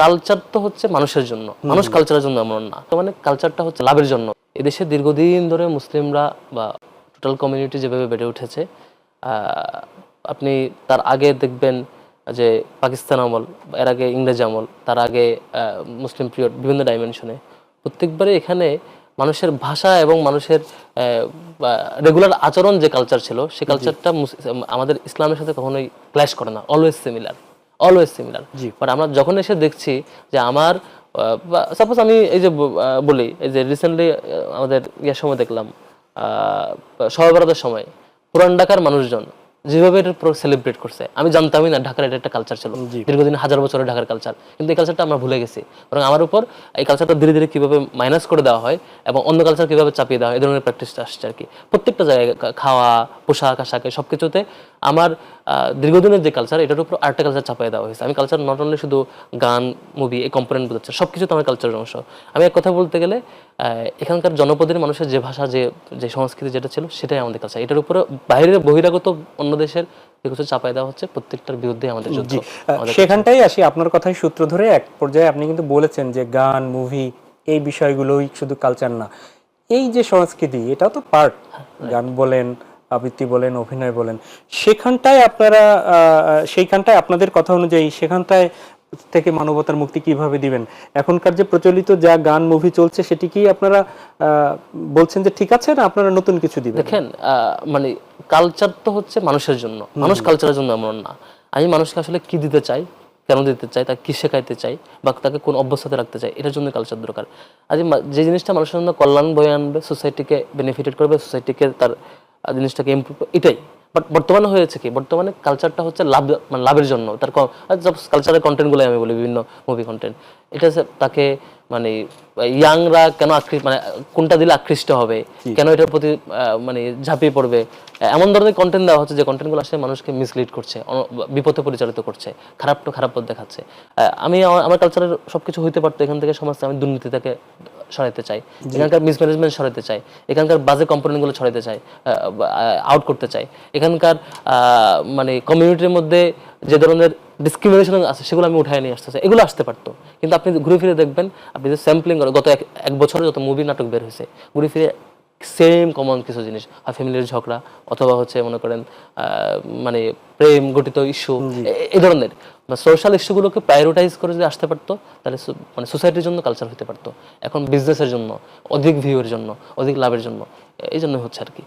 Culture তো হচ্ছে মানুষের জন্য। মানুষ কালচারের জন্য এমন না। তো মানে কালচারটা হচ্ছে লাভের জন্য। এদেশে দীর্ঘদিন ধরে মুসলিমরা বা টোটাল কমিউনিটি যেভাবে বেড়ে উঠেছে আপনি তার আগে দেখবেন যে পাকিস্তান আমল এর আগে ইংরেজ আমল তার আগে মুসলিম পিরিয়ড বিভিন্ন ডাইমেনশনে প্রত্যেকবারে এখানে মানুষের ভাষা এবং মানুষের রেগুলার আচরণ যে কালচার ছিল সে কালচারটা আমাদের ইসলামের সাথে কখনোই ক্ল্যাশ করে না। Always similar always similar but আমরা যখন এসে দেখছি যে আমার সাপোজ আমি এই যে বলি এই যে রিসেন্টলি আমাদের ইয়ার সময় দেখলাম সবাই সময় পুরান ঢাকার মানুষজন যেভাবে এটা সেলিব্রেট করছে আমি জানতামই না ঢাকার এটা একটা কালচার ছিল। দীর্ঘদিন হাজার বছরের ঢাকার কালচার কিন্তু এই কালচারটা আমরা ভুলে গেছি। বরং আমার উপর এই কালচারটা ধীরে ধীরে কীভাবে মাইনাস করে দেওয়া হয় এবং অন্য কালচার কীভাবে চাপিয়ে দেওয়া হয় এই ধরনের প্র্যাকটিসটা আসছে আর কি প্রত্যেকটা জায়গায় খাওয়া পোশাক আশাকে সব কিছুতে আমার দীর্ঘদিনের যে কালচার এটার উপর আরেকটা কালচার চাপিয়ে দেওয়া হয়েছে। আমি কালচার নট অনলি শুধু গান মুভি এই কম্পোনেন্ট বোঝাচ্ছে সব কিছু তো আমার কালচারের অংশ। আমি এক কথা বলতে গেলে এখানকার জনপদের মানুষের যে ভাষা যে যে সংস্কৃতি যেটা ছিল সেটাই আমাদের কালচার এটার উপরে বাইরের বহিরাগত অন্য দেশের কিছু চাপাই দেওয়া হচ্ছে প্রত্যেকটার বিরুদ্ধে আমাদের যুদ্ধ সেখানটাই আসি আপনার কথাই সূত্র ধরে এক পর্যায়ে আপনি কিন্তু বলেছেন যে গান মুভি এই বিষয়গুলোই শুধু কালচার না। এই যে সংস্কৃতি এটাও তো পার্ট গান বলেন আবৃত্তি বলেন অভিনয় বলেন সেখানটায় আপনারা আহ, সেইখানটায় আপনাদের কথা অনুযায়ী সেখানটায় থেকে মানবতার মুক্তি কীভাবে দিবেন? এখনকার যে প্রচলিত যা গান মুভি চলছে সেটি কি আপনারা বলছেন যে ঠিক আছে না আপনারা নতুন কিছু দিবেন? দেখেন মানে কালচার তো হচ্ছে মানুষের জন্য। মানুষ কালচারের জন্য এমন না। আমি মানুষকে আসলে কি দিতে চাই কেন দিতে চাই তাকে কি শেখাইতে চাই বা তাকে কোন অবস্থাতে রাখতে চাই এটার জন্য কালচার দরকার। আজ মা- যে জিনিসটা মানুষের জন্য কল্যাণ বয়ে আনবে সোসাইটিকে বেনিফিটেড করবে সোসাইটিকে তার জিনিসটাকে ইমপ্রুভ এটাই। বাট বর্তমানে হয়েছে কি? বর্তমানে কালচারটা হচ্ছে লাভ মানে লাভের জন্য। তার কালচারের কন্টেন্টগুলো আমি বলি, বিভিন্ন মুভি কন্টেন্ট এটা তাকে মানে ইয়াংরা কেন আকৃষ্ট মানে কোনটা দিলে আকৃষ্ট হবে? কেন এটার প্রতি মানে ঝাঁপিয়ে পড়বে? এমন ধরনের কন্টেন্ট দেওয়া হচ্ছে যে কন্টেন্টগুলো আসলে মানুষকে মিসলিড করছে বিপথে পরিচালিত করছে খারাপ তো খারাপ পথ দেখাচ্ছে। আমি আমার- কালচারের সবকিছু হইতে পারতো এখান থেকে সমাজে আমি দুর্নীতিটাকে সরাইতে চাই। এখানকার মিসম্যানেজমেন্ট সরাইতে চাই। এখানকার বাজে কম্পোনেন্টগুলো সরাইতে চাই আউট করতে চাই। এখানকার মানে কমিউনিটির মধ্যে যে ধরনের ডিসক্রিমিনেশন আছে সেগুলো আমি উঠায় নিয়ে আসতেছে। এগুলো আসতে পারতো। কিন্তু আপনি ঘুরে ফিরে দেখবেন আপনি যে স্যাম্পলিং গত এক এক বছরে যত মুভি নাটক বের হয়েছে ঘুরে ফিরে সেম কমন কিছু জিনিস আর ফ্যামিলির ঝগড়া অথবা হচ্ছে মনে করেন মানে প্রেম গঠিত ইস্যু এই ধরনের। সোশ্যাল ইস্যুগুলোকে প্রায়োরিটাইজ করে যদি আসতে পারতো তাহলে মানে সোসাইটির জন্য কালচার হতে পারতো। এখন বিজনেসের জন্য অধিক ভিউয়ের জন্য অধিক লাভের জন্য এই জন্য হচ্ছে আর কি।